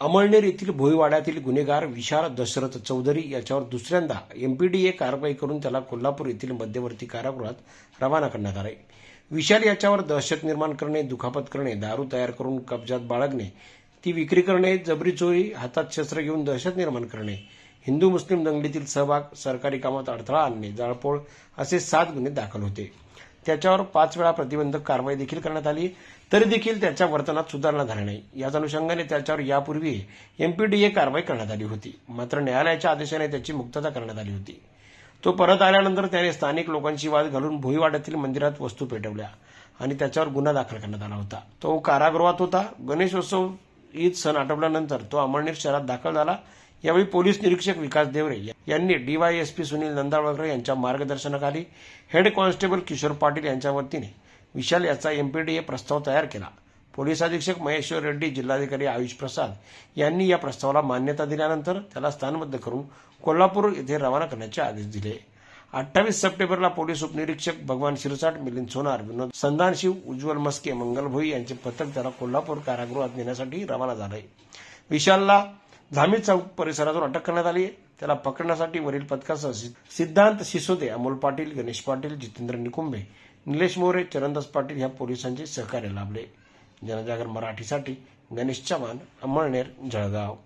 अमळनेर येथील भोईवाड्यातील गुन्हेगार विशाल दशरथ चौधरी याच्यावर दुसऱ्यांदा एमपीडीए कारवाई करून त्याला कोल्हापूर येथील मध्यवर्ती कारागृहात रवाना करण्यात आले. विशाल याच्यावर दहशत निर्माण करणे दुखापत करणे दारू तयार करून कब्जात बाळगणे ती विक्री करणे जबरी चोरी हातात शस्त्र घेऊन दहशत निर्माण करणे हिंदू मुस्लिम दंगलीतील सहभाग सरकारी कामात अडथळा आणणे जाळपोळ असे सात गुन्हे दाखल होते. त्याच्यावर पाच वेळा प्रतिबंधक कारवाई देखील करण्यात आली. तरी देखील त्याच्या वर्तनात सुधारणा झाली नाही. याच अनुषंगाने त्याच्यावर यापूर्वी एमपीडीए कारवाई करण्यात आली होती. मात्र न्यायालयाच्या आदेशाने त्याची मुक्तता करण्यात आली होती. तो परत आल्यानंतर त्याने स्थानिक लोकांशी वाद घालून भोईवाड्यातील मंदिरात वस्तू पेटवल्या आणि त्याच्यावर गुन्हा दाखल करण्यात आला होता. तो कारागृहात होता. गणेशोत्सव ईद सण आटोपल्यानंतर तो अमळनेर शहरात दाखल झाला. यावेळी पोलीस निरीक्षक विकास देवरे यांनी डीवायएसपी सुनील नंदाळकर यांच्या मार्गदर्शनाखाली हेड कॉन्स्टेबल किशोर पाटील यांच्या वतीने विशाल याचा एमपीडीए प्रस्ताव तयार केला. पोलीस अधीक्षक महेश्वर रेड्डी जिल्हाधिकारी आयुष प्रसाद यांनी या प्रस्तावाला मान्यता दिल्यानंतर त्याला स्थानबद्ध करून कोल्हापूर येथे रवाना करण्याचे आदेश दिले. अठ्ठावीस सप्टेंबरला पोलीस उपनिरीक्षक भगवान शिरसाट मिलिंद सोनार विनोद संदानशिव उज्ज्वल मस्के मंगल भोई यांचे पथक त्याला कोल्हापूर कारागृहात नेण्यासाठी रवाना झाले. विशालला धामी चौक परिसरातून अटक करण्यात आली आहे. त्याला पकडण्यासाठी वरील पथकासह सिद्धांत सिसोदे अमोल पाटील गणेश पाटील जितेंद्र निकुंभे निलेश मोरे चरणदास पाटील ह्या पोलिसांचे सहकार्य लाभले. जनजागर मराठीसाठी गणेश चव्हाण अमळनेर जळगाव.